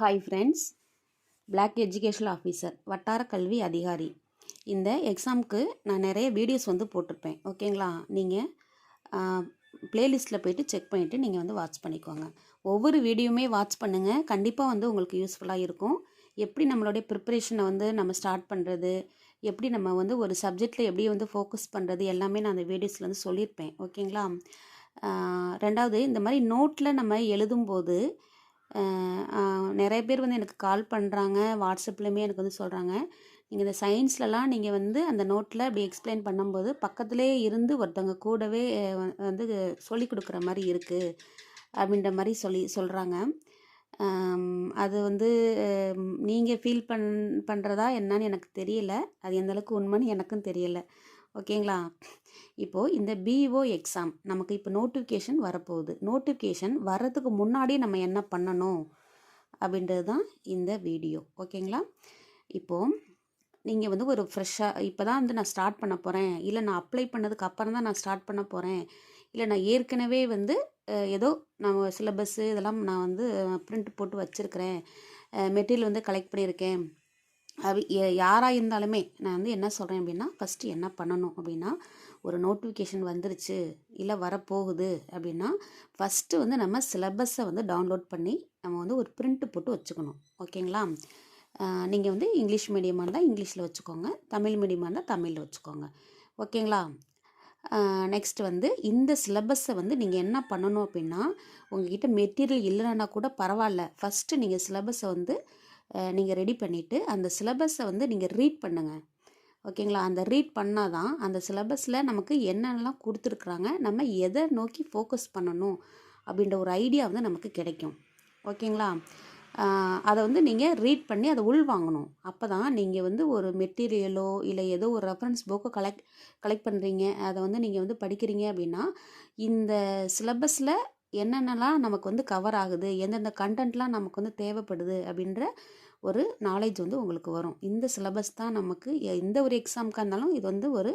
Hi friends block educational officer வட்டார கல்வி அதிகாரி இந்த எக்ஸாமுக்கு நான் நிறைய வீடியோஸ் வந்து போட்டிருப்பேன். ஓகேங்களா நீங்கள் ப்ளேலிஸ்ட்டில் போயிட்டு செக் பண்ணிவிட்டு நீங்கள் வந்து வாட்ச் பண்ணிக்கோங்க. ஒவ்வொரு வீடியோவுமே வாட்ச் பண்ணுங்கள் கண்டிப்பாக வந்து உங்களுக்கு யூஸ்ஃபுல்லாக இருக்கும். எப்படி நம்மளுடைய ப்ரிப்பரேஷனை வந்து நம்ம ஸ்டார்ட் பண்ணுறது எப்படி நம்ம வந்து ஒரு சப்ஜெக்டில் எப்படி வந்து ஃபோக்கஸ் பண்ணுறது எல்லாமே நான் அந்த வீடியோஸில் வந்து சொல்லியிருப்பேன். ஓகேங்களா ரெண்டாவது இந்த மாதிரி நோட்டில் நம்ம எழுதும்போது நிறைய பேர் வந்து எனக்கு கால் பண்ணுறாங்க வாட்ஸ்அப்லேயுமே எனக்கு வந்து சொல்கிறாங்க நீங்கள் இந்த சயின்ஸ்லலாம் நீங்கள் வந்து அந்த நோட்டில் அப்படி எக்ஸ்பிளைன் பண்ணும்போது பக்கத்துலேயே இருந்து ஒருத்தவங்க கூடவே வந்து சொல்லி கொடுக்குற மாதிரி இருக்குது அப்படின்ற மாதிரி சொல்லி சொல்கிறாங்க அது வந்து நீங்கள் ஃபீல் பண் பண்ணுறதா என்னன்னு எனக்கு தெரியல. அது எந்த அளவுக்கு உண்மைன்னு எனக்கும் தெரியலை. ஓகேங்களா? இப்போது இந்த பிஓ எக்ஸாம் நமக்கு இப்போ நோட்டிஃபிகேஷன் வரப்போகுது. நோட்டிஃபிகேஷன் வர்றதுக்கு முன்னாடி நம்ம என்ன பண்ணணும்? அப்படின்றது தான் இந்த வீடியோ ஓகேங்களா? இப்போது நீங்கள் வந்து ஒரு ஃப்ரெஷ்ஷாக இப்போ தான் வந்து நான் ஸ்டார்ட் பண்ண போகிறேன் இல்லை நான் அப்ளை பண்ணதுக்கு அப்புறம் தான் நான் ஸ்டார்ட் பண்ண போகிறேன் இல்லை நான் ஏற்கனவே வந்து ஏதோ நம்ம சிலபஸ்ஸு இதெல்லாம் நான் வந்து பிரிண்ட் போட்டு வச்சுருக்கிறேன். மெட்டீரியல் வந்து கலெக்ட் பண்ணியிருக்கேன். அது யாராக இருந்தாலுமே நான் வந்து என்ன சொல்கிறேன் அப்படின்னா ஃபஸ்ட்டு என்ன பண்ணணும் அப்படின்னா ஒரு நோட்டிஃபிகேஷன் வந்துருச்சு இல்லை வரப்போகுது அப்படின்னா ஃபஸ்ட்டு வந்து நம்ம சிலபஸை வந்து டவுன்லோட் பண்ணி நம்ம வந்து ஒரு பிரிண்ட் போட்டு வச்சுக்கணும். ஓகேங்களா? நீங்கள் வந்து இங்கிலீஷ் மீடியமாக இருந்தால் இங்கிலீஷில் வச்சுக்கோங்க தமிழ் மீடியமாக இருந்தால் தமிழில் வச்சுக்கோங்க. ஓகேங்களா? நெக்ஸ்ட் வந்து இந்த சிலபஸை வந்து நீங்கள் என்ன பண்ணணும் அப்படின்னா உங்ககிட்ட மெட்டீரியல் இல்லைன்னா கூட பரவாயில்ல. ஃபஸ்ட்டு நீங்கள் சிலபஸை வந்து நீங்கள் ரெடி பண்ணிவிட்டு அந்த சிலபஸை வந்து நீங்கள் ரீட் பண்ணுங்கள் ஓகேங்களா? அந்த ரீட் பண்ணால் தான் அந்த சிலபஸில் நமக்கு என்னென்னலாம் கொடுத்துருக்குறாங்க நம்ம எதை நோக்கி ஃபோக்கஸ் பண்ணணும் அப்படின்ற ஒரு ஐடியா வந்து நமக்கு கிடைக்கும். ஓகேங்களா? அதை வந்து நீங்கள் ரீட் பண்ணி அதை உள் வாங்கணும் அப்போ தான் நீங்கள் வந்து ஒரு மெட்டீரியலோ இல்லை ஏதோ ஒரு ரெஃபரன்ஸ் புக்கோ கலெக்ட் கலெக்ட் பண்ணுறீங்க அதை வந்து நீங்கள் வந்து படிக்கிறீங்க அப்படின்னா இந்த சிலபஸில் என்னென்னலாம் நமக்கு வந்து கவர் ஆகுது எந்தெந்த கண்டென்ட்லாம் நமக்கு வந்து தேவைப்படுது அப்படின்ற ஒரு நாலேஜ் வந்து உங்களுக்கு வரும். இந்த சிலபஸ் தான் நமக்கு எ- எந்த ஒரு எக்ஸாமுக்காக இருந்தாலும் இது வந்து ஒரு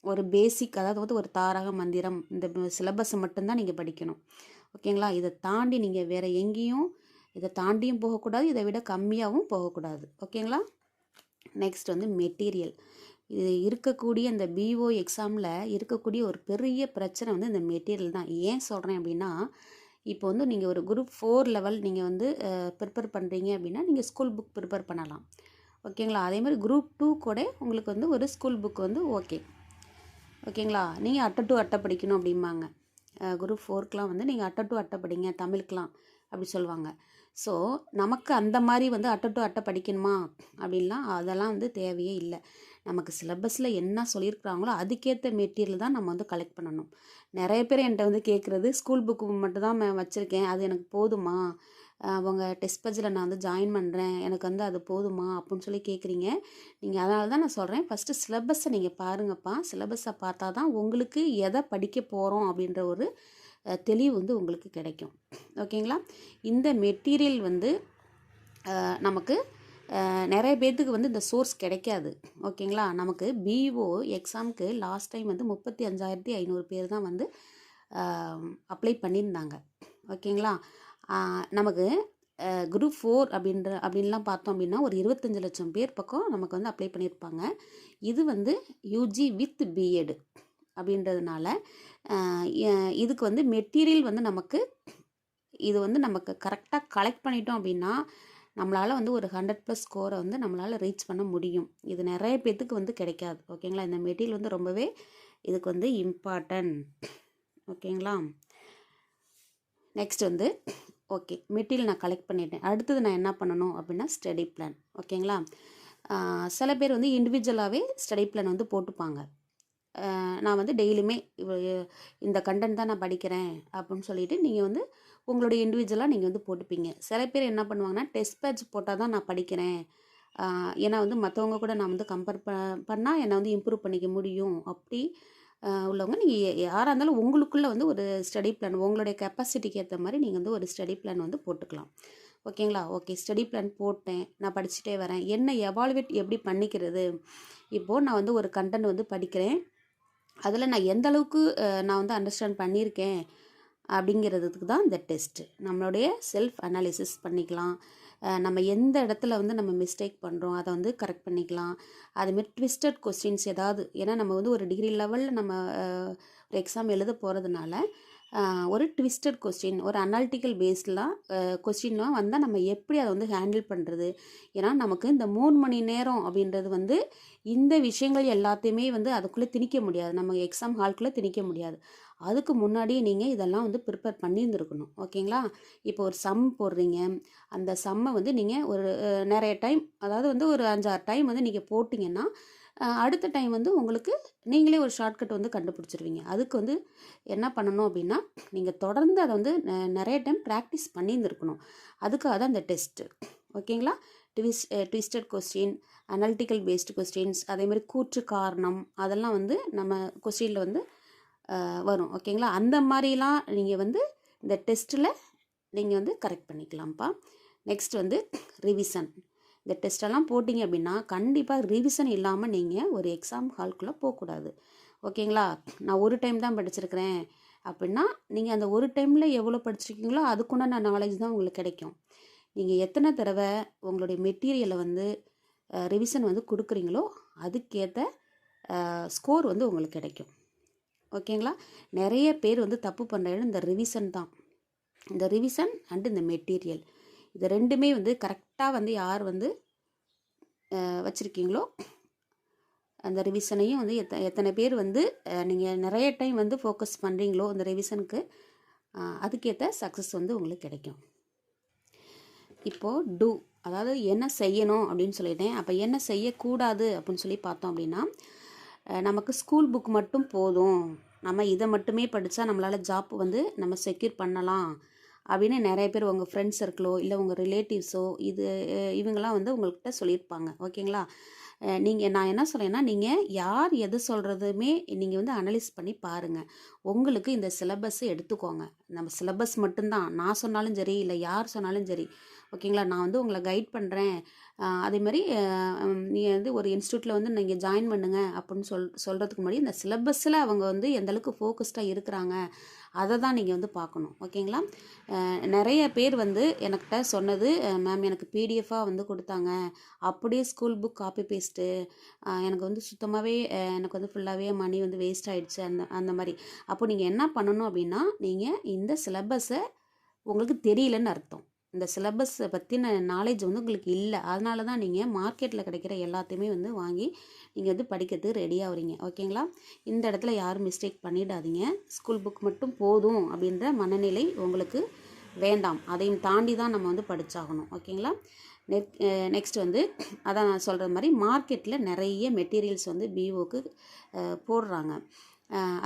ஒரு பேசிக் அதாவது வந்து ஒரு தாரக மந்திரம். இந்த சிலபஸ் மட்டும்தான் நீங்கள் படிக்கணும். ஓகேங்களா? இதை தாண்டி நீங்கள் வேறு எங்கேயும் இதை தாண்டியும் போகக்கூடாது இதை விட கம்மியாகவும் போகக்கூடாது. ஓகேங்களா? நெக்ஸ்ட் வந்து மெட்டீரியல் இது இருக்கக்கூடிய இந்த பிஓ எக்ஸாமில் இருக்கக்கூடிய ஒரு பெரிய பிரச்சனை வந்து இந்த மெட்டீரியல் தான். ஏன் சொல்கிறேன் அப்படின்னா இப்போ வந்து நீங்கள் ஒரு குரூப் ஃபோர் லெவல் நீங்கள் வந்து ப்ரிப்பேர் பண்ணுறீங்க அப்படின்னா நீங்கள் ஸ்கூல் புக் ப்ரிப்பேர் பண்ணலாம். ஓகேங்களா அதே மாதிரி குரூப் டூ கூட உங்களுக்கு வந்து ஒரு ஸ்கூல் புக் வந்து ஓகே ஓகேங்களா நீங்கள் அட்டை டூ அட்டை படிக்கணும் அப்படிம்பாங்க. குரூப் ஃபோர்க்கெலாம் வந்து நீங்கள் அட்டை டூ அட்டை படிங்க தமிழுக்கெலாம் அப்படி சொல்லுவாங்க. ஸோ நமக்கு அந்த மாதிரி வந்து அட்டை டு அட்டை படிக்கணுமா? அப்படின்லாம் அதெல்லாம் வந்து தேவையே இல்லை. நமக்கு சிலபஸில் என்ன சொல்லியிருக்கிறாங்களோ அதுக்கேற்ற மெட்டீரியல் தான் நம்ம வந்து கலெக்ட் பண்ணணும். நிறைய பேர் என்கிட்ட வந்து கேட்குறது ஸ்கூல் புக்கு மட்டும் தான் மேம் வச்சுருக்கேன். அது எனக்கு போதுமா? அவங்க டெஸ்ட் பஜில் நான் வந்து ஜாயின் பண்ணுறேன் எனக்கு வந்து அது போதுமா? அப்படின்னு சொல்லி கேட்குறீங்க நீங்கள் அதனால தான் நான் சொல்கிறேன் ஃபஸ்ட்டு சிலபஸை நீங்கள் பாருங்கப்பா. சிலபஸை பார்த்தா தான் உங்களுக்கு எதை படிக்க போகிறோம் அப்படின்ற ஒரு தெளிவு வந்து உங்களுக்கு கிடைக்கும். ஓகேங்களா? இந்த மெட்டீரியல் வந்து நமக்கு நிறைய பேர்த்துக்கு வந்து இந்த சோர்ஸ் கிடைக்காது. ஓகேங்களா? நமக்கு பிஓ எக்ஸாமுக்கு லாஸ்ட் டைம் வந்து முப்பத்தி அஞ்சாயிரத்தி ஐநூறு பேர் தான் வந்து அப்ளை பண்ணியிருந்தாங்க. ஓகேங்களா? நமக்கு குரூப் ஃபோர் அப்படின்ற அப்படின்லாம் பார்த்தோம் அப்படின்னா ஒரு இருபத்தஞ்சு லட்சம் பேர் பக்கம் நமக்கு வந்து அப்ளை பண்ணியிருப்பாங்க. இது வந்து யூஜி வித் பிஎட் அப்படின்றதுனால இதுக்கு வந்து மெட்டீரியல் வந்து நமக்கு இது வந்து நமக்கு கரெக்டாக கலெக்ட் பண்ணிட்டோம் அப்படின்னா நம்மளால் வந்து ஒரு ஹண்ட்ரட் ப்ளஸ் ஸ்கோரை வந்து நம்மளால் ரீச் பண்ண முடியும். இது நிறைய பேர்த்துக்கு வந்து கிடைக்காது. ஓகேங்களா? இந்த மெட்டீரியல் வந்து ரொம்பவே இதுக்கு வந்து இம்பார்ட்டன்ட் ஓகேங்களா? நெக்ஸ்ட் வந்து ஓகே மெட்டீரியல் நான் கலெக்ட் பண்ணிட்டேன். அடுத்தது நான் என்ன பண்ணணும் அப்படின்னா ஸ்டடி பிளான் ஓகேங்களா? சில பேர் வந்து இண்டிவிஜுவலாகவே ஸ்டடி பிளான் வந்து போட்டுப்பாங்க. நான் வந்து டெய்லியுமே இந்த கண்டென்ட் தான் நான் படிக்கிறேன் அப்படின்னு சொல்லிட்டு நீங்கள் வந்து உங்களுடைய இண்டிவிஜுவலாக நீங்கள் வந்து போட்டுப்பீங்க. சில பேர் என்ன பண்ணுவாங்கன்னா டெஸ்ட் பேட்ச் போட்டால் தான் நான் படிக்கிறேன். ஏன்னா வந்து மற்றவங்க கூட நான் வந்து கம்பேர் ப பண்ணால் என்னை வந்து இம்ப்ரூவ் பண்ணிக்க முடியும். அப்படி உள்ளவங்க நீங்கள் யாராக இருந்தாலும் உங்களுக்குள்ளே வந்து ஒரு ஸ்டடி பிளான் உங்களுடைய கெப்பாசிட்டிக்கு ஏற்ற மாதிரி நீங்கள் வந்து ஒரு ஸ்டடி பிளான் வந்து போட்டுக்கலாம். ஓகேங்களா? ஓகே ஸ்டடி பிளான் போட்டேன் நான் படிச்சுட்டே வரேன். என்ன எவாலுவேட் எப்படி பண்ணிக்கிறது? இப்போது நான் வந்து ஒரு கண்டென்ட் வந்து படிக்கிறேன். அதில் நான் எந்த அளவுக்கு நான் வந்து அண்டர்ஸ்டாண்ட் பண்ணியிருக்கேன் அப்படிங்கிறதுக்கு தான் இந்த டெஸ்ட்டு நம்மளுடைய செல்ஃப் அனாலிசிஸ் பண்ணிக்கலாம். நம்ம எந்த இடத்துல வந்து நம்ம மிஸ்டேக் பண்ணுறோம் அதை வந்து கரெக்ட் பண்ணிக்கலாம். அதுமாரி ட்விஸ்டட் கொஸ்டின்ஸ் ஏதாவது ஏன்னா நம்ம வந்து ஒரு டிகிரி லெவலில் நம்ம ஒரு எக்ஸாம் எழுத போகிறதுனால ஒரு ட்விஸ்டட் கொஸ்டின் ஒரு அனாலிட்டிக்கல் பேஸ்லாம் கொஸ்டின்லாம் வந்தால் நம்ம எப்படி அதை வந்து ஹேண்டில் பண்ணுறது ஏன்னா நமக்கு இந்த மூணு மணி நேரம் அப்படின்றது வந்து இந்த விஷயங்கள் எல்லாத்தையுமே வந்து அதுக்குள்ளே திணிக்க முடியாது. நம்ம எக்ஸாம் ஹால்குள்ளே திணிக்க முடியாது. அதுக்கு முன்னாடி நீங்கள் இதெல்லாம் வந்து ப்ரிப்பேர் பண்ணியிருந்துருக்கணும். ஓகேங்களா இப்போ ஒரு சம் போடுறீங்க. அந்த சம்மை வந்து நீங்கள் ஒரு நிறைய டைம் அதாவது வந்து ஒரு அஞ்சாறு டைம் வந்து நீங்கள் போட்டிங்கன்னா அடுத்த டைம் வந்து உங்களுக்கு நீங்களே ஒரு ஷார்ட்கட் வந்து கண்டுபிடிச்சிருவீங்க. அதுக்கு வந்து என்ன பண்ணணும் அப்படின்னா நீங்கள் தொடர்ந்து அதை வந்து நிறைய டைம் ப்ராக்டிஸ் பண்ணியிருந்துருக்கணும். அதுக்காக தான் இந்த டெஸ்ட்டு ஓகேங்களா? ட்விஸ் twisted question analytical based questions அதேமாதிரி கூற்று காரணம் அதெல்லாம் வந்து நம்ம கொஸ்டினில் வந்து வரும். ஓகேங்களா? அந்த மாதிரிலாம் நீங்கள் வந்து இந்த டெஸ்ட்டில் நீங்கள் வந்து கரெக்ட் பண்ணிக்கலாம்ப்பா. நெக்ஸ்ட் வந்து ரிவிசன் இந்த டெஸ்ட்டெல்லாம் போட்டிங்க அப்படின்னா கண்டிப்பாக ரிவிஷன் இல்லாமல் நீங்கள் ஒரு எக்ஸாம் ஹால்குள்ளே போகக்கூடாது. ஓகேங்களா நான் ஒரு டைம் தான் படிச்சிருக்கிறேன் அப்படின்னா நீங்கள் அந்த ஒரு டைமில் எவ்வளோ படிச்சிருக்கீங்களோ அதுக்குண்டான நாலேஜ் தான் உங்களுக்கு கிடைக்கும். நீங்கள் எத்தனை தடவை உங்களுடைய மெட்டீரியலை வந்து ரிவிஷன் வந்து கொடுக்குறீங்களோ அதுக்கேற்ற ஸ்கோர் வந்து உங்களுக்கு கிடைக்கும். ஓகேங்களா நிறைய பேர் வந்து தப்பு பண்ணுற இடம் இந்த ரிவிஷன் தான். இந்த ரிவிஷன் அண்ட் இந்த மெட்டீரியல் இது ரெண்டுமே வந்து கரெக்டாக வந்து யார் வந்து வச்சுருக்கீங்களோ அந்த ரிவிஷனையும் வந்து எத்த எத்தனை பேர் வந்து நீங்கள் நிறைய டைம் வந்து ஃபோக்கஸ் பண்ணுறீங்களோ அந்த ரிவிஷனுக்கு அதுக்கேற்ற சக்ஸஸ் வந்து உங்களுக்கு கிடைக்கும். இப்போது டூ அதாவது என்ன செய்யணும் அப்படின்னு சொல்லிட்டேன். அப்போ என்ன செய்யக்கூடாது அப்படின்னு சொல்லி பார்த்தோம் அப்படின்னா நமக்கு ஸ்கூல் புக் மட்டும் போதும். நம்ம இதை மட்டுமே படித்தா நம்மளால் ஜாப் வந்து நம்ம செக்யூர் பண்ணலாம். அப்படின்னு நிறைய பேர் உங்கள் ஃப்ரெண்ட்ஸ் சர்க்கிளோ இல்லை உங்கள் ரிலேட்டிவ்ஸோ இது இவங்கெல்லாம் வந்து உங்கள்கிட்ட சொல்லியிருப்பாங்க. ஓகேங்களா? நீங்கள் நான் என்ன சொல்கிறேன்னா நீங்கள் யார் எது சொல்கிறதுமே நீங்கள் வந்து அனலைஸ் பண்ணி பாருங்கள் உங்களுக்கு இந்த சிலபஸ் எடுத்துக்கோங்க. நம்ம சிலபஸ் மட்டும்தான். நான் சொன்னாலும் சரி இல்லை யார் சொன்னாலும் சரி ஓகேங்களா? நான் வந்து உங்களை கைட் பண்ணுறேன் அதேமாதிரி நீங்கள் வந்து ஒரு இன்ஸ்டியூட்டில் வந்து நீங்கள் ஜாயின் பண்ணுங்க அப்படின்னு சொல் சொல்கிறதுக்கு முன்னாடி இந்த சிலபஸில் அவங்க வந்து எந்தளவுக்கு ஃபோக்கஸ்டாக இருக்கிறாங்க அதை தான் நீங்கள் வந்து பார்க்கணும். ஓகேங்களா? நிறைய பேர் வந்து எனக்கிட்ட சொன்னது மேம் எனக்கு பிடிஎஃபாக வந்து கொடுத்தாங்க. அப்படியே ஸ்கூல் புக் காப்பி பேஸ்ட்டு எனக்கு வந்து சுத்தமாகவே எனக்கு வந்து ஃபுல்லாகவே மணி வந்து வேஸ்ட் ஆகிடுச்சு அந்த அந்த மாதிரி அப்போ நீங்கள் என்ன பண்ணணும் அப்படின்னா நீங்கள் இந்த சிலபஸை உங்களுக்கு தெரியலன்னு அர்த்தம். இந்த சிலபஸை பற்றின நாலேஜ் வந்து உங்களுக்கு இல்லை. அதனால தான் நீங்கள் மார்க்கெட்டில் கிடைக்கிற எல்லாத்தையுமே வந்து வாங்கி நீங்கள் வந்து படிக்கிறதுக்கு ரெடியாக வரீங்க ஓகேங்களா இந்த இடத்துல யாரும் மிஸ்டேக் பண்ணிடாதீங்க. ஸ்கூல் புக் மட்டும் போதும் அப்படின்ற மனநிலை உங்களுக்கு வேண்டாம். அதையும் தாண்டி தான் நம்ம வந்து படித்தாகணும் ஓகேங்களா நெக் நெக்ஸ்ட் வந்து அதான் நான் சொல்கிற மாதிரி மார்க்கெட்டில் நிறைய மெட்டீரியல்ஸ் வந்து பிஓக்கு போடுறாங்க.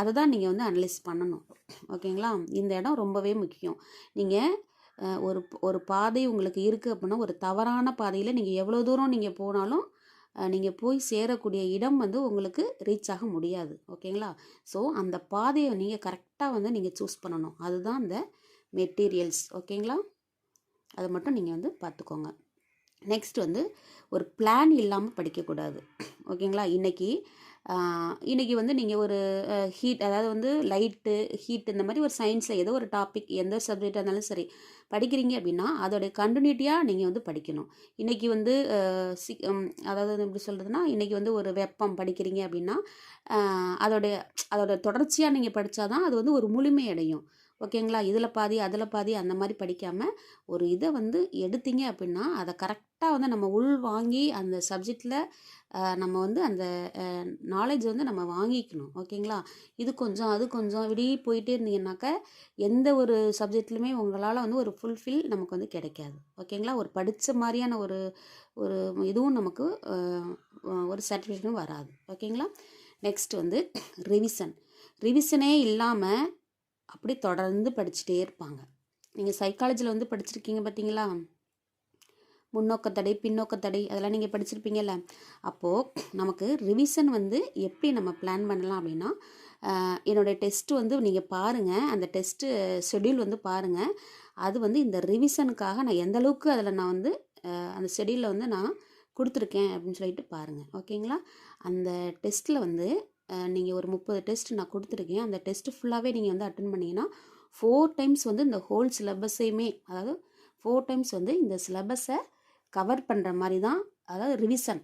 அதை தான் நீங்கள் வந்து அனலைஸ் பண்ணணும். ஓகேங்களா இந்த இடம் ரொம்பவே முக்கியம். நீங்கள் ஒரு ஒரு பாதை உங்களுக்கு இருக்குது அப்படின்னா ஒரு தவறான பாதையில் நீங்கள் எவ்வளோ தூரம் நீங்கள் போனாலும் நீங்கள் போய் சேரக்கூடிய இடம் வந்து உங்களுக்கு ரீச் ஆக முடியாது. ஓகேங்களா? ஸோ அந்த பாதையை நீங்கள் கரெக்டாக வந்து நீங்கள் சூஸ் பண்ணணும். அதுதான் அந்த மெட்டீரியல்ஸ் ஓகேங்களா? அதை மட்டும் நீங்கள் வந்து பார்த்துக்கோங்க. நெக்ஸ்ட் வந்து ஒரு பிளான் இல்லாமல் படிக்கக்கூடாது. ஓகேங்களா? இன்றைக்கி இன்றைக்கி வந்து நீங்கள் ஒரு ஹீட் அதாவது வந்து லைட்டு ஹீட் இந்த மாதிரி ஒரு சயின்ஸில் ஏதோ ஒரு டாபிக் எந்த சப்ஜெக்டாக இருந்தாலும் சரி படிக்கிறீங்க அப்படின்னா அதோடைய கண்டினியூட்டியாக நீங்கள் வந்து படிக்கணும். இன்றைக்கி வந்து சி அதாவது எப்படி சொல்கிறதுனா இன்றைக்கி வந்து ஒரு வெப்பம் படிக்கிறீங்க அப்படின்னா அதோடைய அதோட தொடர்ச்சியாக நீங்கள் படித்தாதான் அது வந்து ஒரு முழுமை அடையும். ஓகேங்களா? இதில் பாதி அதில் பாதி அந்த மாதிரி படிக்காமல் ஒரு இதை வந்து எடுத்தீங்க அப்படின்னா அதை கரெக்டாக வந்து நம்ம உள் வாங்கி அந்த சப்ஜெக்டில் நம்ம வந்து அந்த நாலேஜ் வந்து நம்ம வாங்கிக்கணும். ஓகேங்களா? இது கொஞ்சம் அது கொஞ்சம் இப்படி போயிட்டே இருந்தீங்கன்னாக்கா எந்த ஒரு சப்ஜெக்ட்லையுமே உங்களால் வந்து ஒரு ஃபுல்ஃபில் நமக்கு வந்து கிடைக்காது. ஓகேங்களா? ஒரு படித்த மாதிரியான ஒரு ஒரு இதுவும் நமக்கு ஒரு சாட்டிஸ்ஃபேக்ஷனும் வராது. ஓகேங்களா? நெக்ஸ்ட் வந்து ரிவிஷன் ரிவிஷனே இல்லாமல் அப்படி தொடர்ந்து படிச்சுட்டே இருப்பாங்க. நீங்கள் சைக்காலஜியில் வந்து படிச்சிருக்கீங்க பார்த்தீங்களா முன்னோக்க தடை பின்னோக்க தடை அதெல்லாம் நீங்கள் படிச்சிருப்பீங்கல்ல? அப்போது நமக்கு ரிவிஷன் வந்து எப்படி நம்ம பிளான் பண்ணலாம் அப்படின்னா என்னுடைய டெஸ்ட்டு வந்து நீங்கள் பாருங்கள் அந்த டெஸ்ட்டு ஷெட்யூல் வந்து பாருங்கள் அது வந்து இந்த ரிவிஷனுக்காக நான் எந்த அளவுக்கு அதில் நான் வந்து அந்த ஷெட்யூலில் வந்து நான் கொடுத்துருக்கேன் அப்படின்னு சொல்லிட்டு பாருங்கள் ஓகேங்களா? அந்த டெஸ்ட்டில் வந்து நீங்கள் ஒரு முப்பது டெஸ்ட் நான் கொடுத்துருக்கேன். அந்த டெஸ்ட்டு ஃபுல்லாகவே நீங்கள் வந்து அட்டன் பண்ணிங்கன்னா ஃபோர் டைம்ஸ் வந்து இந்த ஹோல் சிலபஸையுமே அதாவது ஃபோர் டைம்ஸ் வந்து இந்த சிலபஸை கவர் பண்ணுற மாதிரி தான் அதாவது ரிவிஷன்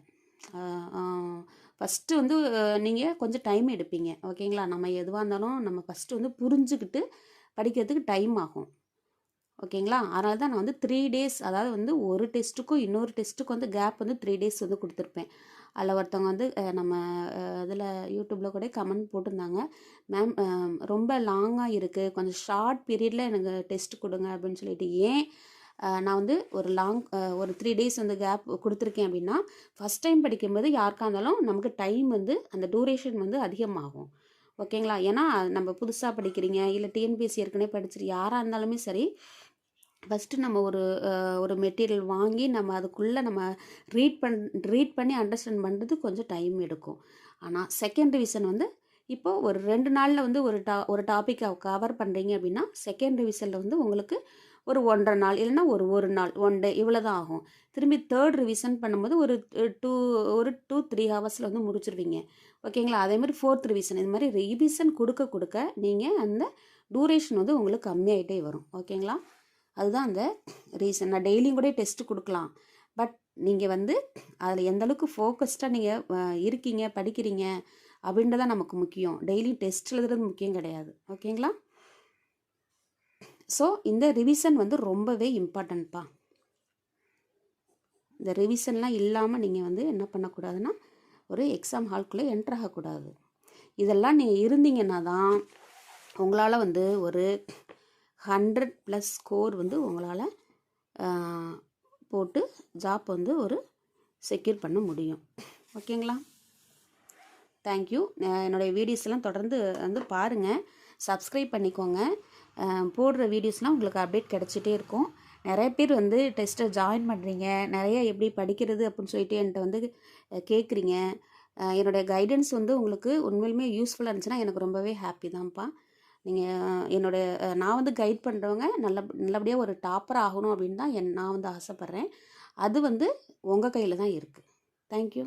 ஃபஸ்ட்டு வந்து நீங்கள் கொஞ்சம் டைம் எடுப்பீங்க. ஓகேங்களா? நம்ம எதுவாக இருந்தாலும் நம்ம ஃபஸ்ட்டு வந்து புரிஞ்சுக்கிட்டு படிக்கிறதுக்கு டைம் ஆகும். ஓகேங்களா? அதனால தான் நான் வந்து த்ரீ டேஸ் அதாவது வந்து ஒரு டெஸ்ட்டுக்கும் இன்னொரு டெஸ்ட்டுக்கும் வந்து கேப் வந்து த்ரீ டேஸ் வந்து கொடுத்துருப்பேன். அதில் ஒருத்தவங்க வந்து நம்ம இதில் யூடியூப்பில் கூட கமெண்ட் போட்டிருந்தாங்க. மேம் ரொம்ப லாங்காக இருக்குது கொஞ்சம் ஷார்ட் பீரியடில் எனக்கு டெஸ்ட் கொடுங்க அப்படின்னு சொல்லிட்டு. ஏன்? நான் வந்து ஒரு லாங் ஒரு த்ரீ டேஸ் வந்து கேப் கொடுத்துருக்கேன் அப்படின்னா ஃபஸ்ட் டைம் படிக்கும்போது யாருக்கா இருந்தாலும் நமக்கு டைம் வந்து அந்த டூரேஷன் வந்து அதிகமாகும். ஓகேங்களா? ஏன்னா நம்ம புதுசாக படிக்கிறீங்க இல்லை டிஎன்பிஎஸ்சி ஏற்கனவே படிச்சிரு யாராக இருந்தாலுமே சரி ஃபஸ்ட்டு நம்ம ஒரு ஒரு மெட்டீரியல் வாங்கி நம்ம அதுக்குள்ளே நம்ம ரீட் பண் ரீட் பண்ணி அண்டர்ஸ்டாண்ட் பண்ணுறது கொஞ்சம் டைம் எடுக்கும். ஆனால் செகண்ட் ரிவிஷன் வந்து இப்போது ஒரு ரெண்டு நாளில் வந்து ஒரு டா ஒரு டாப்பிக்கை கவர் பண்ணுறீங்க அப்படின்னா செகண்ட் ரிவிஷனில் வந்து உங்களுக்கு ஒரு ஒன்றரை நாள் இல்லைன்னா ஒரு ஒரு நாள் ஒன் டே இவ்வளோ தான் ஆகும். திரும்பி தேர்ட் ரிவிஷன் பண்ணும்போது ஒரு டூ ஒரு டூ த்ரீ ஹவர்ஸில் வந்து முடிச்சிருவீங்க. ஓகேங்களா அதே மாதிரி ஃபோர்த் ரிவிஷன் இது மாதிரி ரிவிஷன் கொடுக்க கொடுக்க நீங்கள் அந்த டூரேஷன் வந்து உங்களுக்கு கம்மியாயிட்டே வரும். ஓகேங்களா அதுதான் அந்த ரீசன் நான் டெய்லியும் கூட டெஸ்ட் கொடுக்கலாம். பட் நீங்கள் வந்து அதில் எந்த அளவுக்கு ஃபோக்கஸ்டாக நீங்கள் இருக்கீங்க படிக்கிறீங்க அப்படின்றதான் நமக்கு முக்கியம். டெய்லியும் டெஸ்ட் எழுதுறது முக்கியம் கிடையாது. ஓகேங்களா ஸோ இந்த ரிவிஷன் வந்து ரொம்பவே இம்பார்ட்டன்ட்ப்பா இந்த ரிவிஷன்லாம் இல்லாமல் நீங்கள் வந்து என்ன பண்ணக்கூடாதுன்னா ஒரு எக்ஸாம் ஹால்குள்ளே என்ட்ரு ஆகக்கூடாது. இதெல்லாம் நீங்கள் இருந்தீங்கன்னா தான் உங்களால் வந்து ஒரு ஹண்ட்ரட் ப்ளஸ் ஸ்கோர் வந்து உங்களால் போட்டு ஜாப் வந்து ஒரு செக்யூர் பண்ண முடியும். ஓகேங்களா? தேங்க்யூ என்னுடைய வீடியோஸ்லாம் தொடர்ந்து வந்து பாருங்கள் சப்ஸ்கிரைப் பண்ணிக்கோங்க. போடுற வீடியோஸ்லாம் உங்களுக்கு அப்டேட் கிடச்சிட்டே இருக்கும். நிறைய பேர் வந்து டெஸ்ட்டை ஜாயின் பண்ணுறீங்க நிறைய எப்படி படிக்கிறது அப்படின்னு சொல்லிட்டு என்கிட்ட வந்து கேட்குறீங்க என்னுடைய கைடன்ஸ் வந்து உங்களுக்கு உண்மையிலுமே யூஸ்ஃபுல்லாக இருந்துச்சுன்னா எனக்கு ரொம்பவே ஹாப்பி தான்ப்பா. நீங்கள் என்னுடைய நான் வந்து கைட் பண்ணுறவங்க நல்ல நல்லபடியாக ஒரு டாப்பர் ஆகணும் அப்படின்னு தான் என் நான் வந்து ஆசைப்பட்றேன். அது வந்து உங்கள் கையில் தான் இருக்குது தேங்க்யூ